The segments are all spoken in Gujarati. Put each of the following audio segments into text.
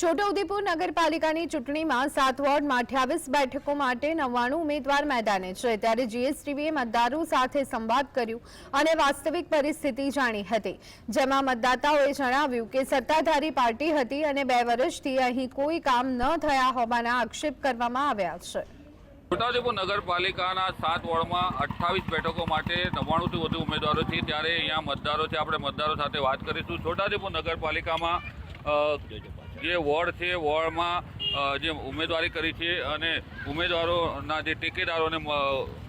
છોટાઉદેપુર નગરપાલિકાની ચૂંટણીમાં સાત વોર્ડમાં અઠ્યાવીસ બેઠકો માટે નવ્વાણું ઉમેદવાર મેદાને છે. ત્યારે જીએસટીવીએ મતદારો સાથે સંવાદ કર્યો અને વાસ્તવિક પરિસ્થિતિ જાણી હતી. જેમાં મતદાતાઓએ જણાવ્યું કે સત્તાધારી પાર્ટી હતી અને બે વર્ષથી અહીં કોઈ કામ ન થયા હોવાના આક્ષેપ કરવામાં આવ્યા છે. છોટાઉદેપુર નગરપાલિકાના સાત વોર્ડમાં અઠ્ઠાવીસ બેઠકો માટે નવ્વાણુંથી વધુ ઉમેદવારો છે. ત્યારે અહીંયા મતદારો છે. આપણે મતદારો સાથે વાત કરીશું. છોટાઉદેપુર નગરપાલિકામાં જે વોર્ડ છે વોર્ડમાં જે ઉમેદવારી કરી છે અને ઉમેદવારોના જે ટેકેદારોને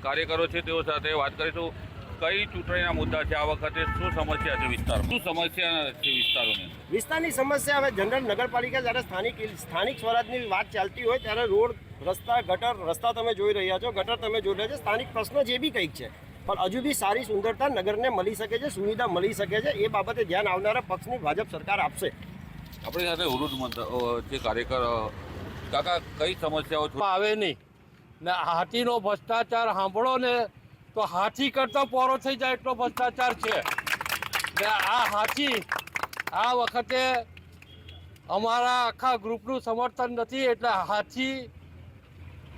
કાર્યકરો છે, તેઓ સાથે વાત કરીશું. કઈ ચૂંટણીના મુદ્દા છે આ વખતે? શું સમસ્યા છે વિસ્તારમાં? શું સમસ્યા છે વિસ્તારોની? વિસ્તારની સમસ્યા હવે જનરલ નગરપાલિકા જ્યારે સ્થાનિક સ્થાનિક સ્વરાજની વાત ચાલતી હોય ત્યારે રોડ, રસ્તા, ગટર, રસ્તા તમે જોઈ રહ્યા છો, ગટર તમે જોઈ રહ્યા છો, સ્થાનિક પ્રશ્નો જે બી કંઈક છે. પણ હજુ બી સારી સુંદરતા નગરને મળી શકે છે, સુવિધા મળી શકે છે, એ બાબતે ધ્યાન આવનારા પક્ષની ભાજપ સરકાર આપશે. આપણી સાથે મત જે કાર્યકર કાકા, કઈ સમસ્યાઓ છો? આવે નહીં. ને હાથીનો ભ્રષ્ટાચાર સાંભળો ને, તો હાથી કરતા પોરો થઈ જાય એટલો ભ્રષ્ટાચાર છે. ને આ હાથી આ વખતે અમારા આખા ગ્રુપનું સમર્થન નથી, એટલે હાથી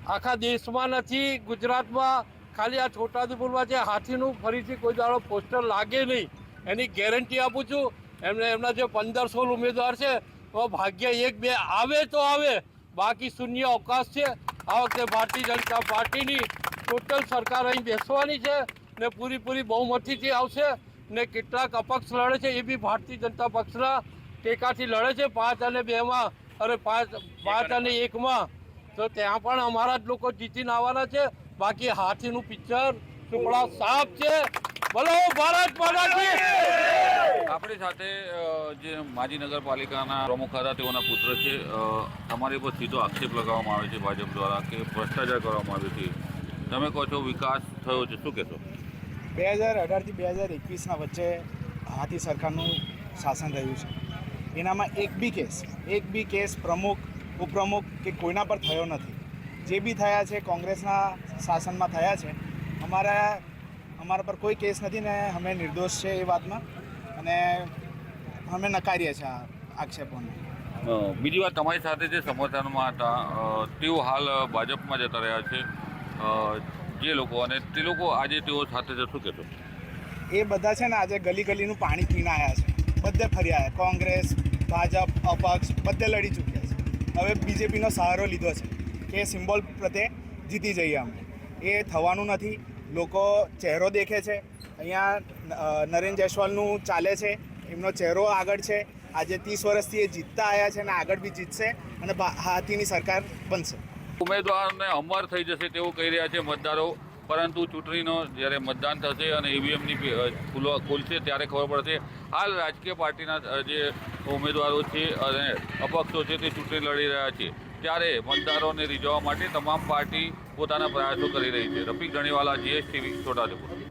આખા દેશમાં નથી, ગુજરાતમાં ખાલી આ છોટાઉદેપુરમાં જે હાથીનું ફરીથી કોઈ દાડો પોસ્ટર લાગે નહીં, એની ગેરંટી આપું છું. એમને એમના જે પંદર સોળ ઉમેદવાર છે, તો ભાગ્ય એક બે આવે તો આવે. બાકી શૂન્ય અવકાશ છે. આ વખતે ભારતીય જનતા પાર્ટીની ટોટલ સરકાર અહીં બેસવાની છે ને પૂરી પૂરી બહુમતીથી આવશે ને કેટલાક અપક્ષ લડે છે, એ બી ભારતીય જનતા પક્ષના ટેકાથી લડે છે. પાંચ અને બેમાં, અરે પાંચ પાંચ અને એકમાં. તો ત્યાં પણ અમારા જ લોકો જીતીને આવવાના છે. બાકી હાથીનું પિક્ચર, ટુકડા સાફ છે. ભલે ભારત માતાજી આપણી સાથે જે માજી નગરપાલિકાના પ્રમુખ હતા, તેઓના પુત્ર છે. તમારી પર સીધો આક્ષેપ લગાવવામાં આવે છે ભાજપ દ્વારા કે ભ્રષ્ટાચાર કરવામાં આવ્યો છે. તમે કહો છો વિકાસ થયો છે. શું કહેશો? બે હજાર અઢારથી બે હજાર એકવીસના વચ્ચે હાથી સરકારનું શાસન રહ્યું છે. એનામાં એક બી કેસ, એક બી કેસ પ્રમુખ, ઉપપ્રમુખ કે કોઈના પર થયો નથી. જે બી થયા છે, કોંગ્રેસના શાસનમાં થયા છે, અમારા અમારા પર કોઈ કેસ નથી ને અમે નિર્દોષ છે એ વાતમાં. અને અમે નકારીએ છીએ આ આક્ષેપોને. બીજી વાત તમારી સાથે જે સમર્થનમાં હતા તેઓ હાલ ભાજપમાં જતા રહ્યા છે. જે લોકો અને તે લોકો આજે તેઓ સાથે છે શું કહેતો એ બધા છે ને આજે ગલી ગલીનું પાણી પીને આવ્યા છે. બધે ફરી આવ્યા કોંગ્રેસ ભાજપ અપક્ષ બધે લડી ચૂક્યા છે. હવે બીજેપીનો સહારો લીધો છે કે સિમ્બોલ પ્રત્યે જીતી જઈએ અમે. એ થવાનું નથી. લોકો ચહેરો દેખે છે. અહીંયા નરેન જયસ્વાલનું ચાલે છે. એમનો ચહેરો આગળ છે. આજે ત્રીસ વર્ષથી એ જીતતા આવ્યા છે અને આગળ બી જીતશે અને હાથીની સરકાર બનશે. ઉમેદવારને અમર થઈ જશે તેવું કહી રહ્યા છે મતદારો. પરંતુ ચૂંટણીનો જ્યારે મતદાન થશે અને ઈવીએમની ખુલો ખુલશે ત્યારે ખબર પડશે. હાલ રાજકીય પાર્ટીના જે ઉમેદવારો છે અને અપક્ષો છે તે ચૂંટણી લડી રહ્યા છે. ત્યારે મતદારોને રીઝવવા માટે તમામ પાર્ટી પોતાના પ્રયાસો કરી રહી છે. રફીક ધણીવાલા, જીએસટીવી, છોટાઉદેપુર.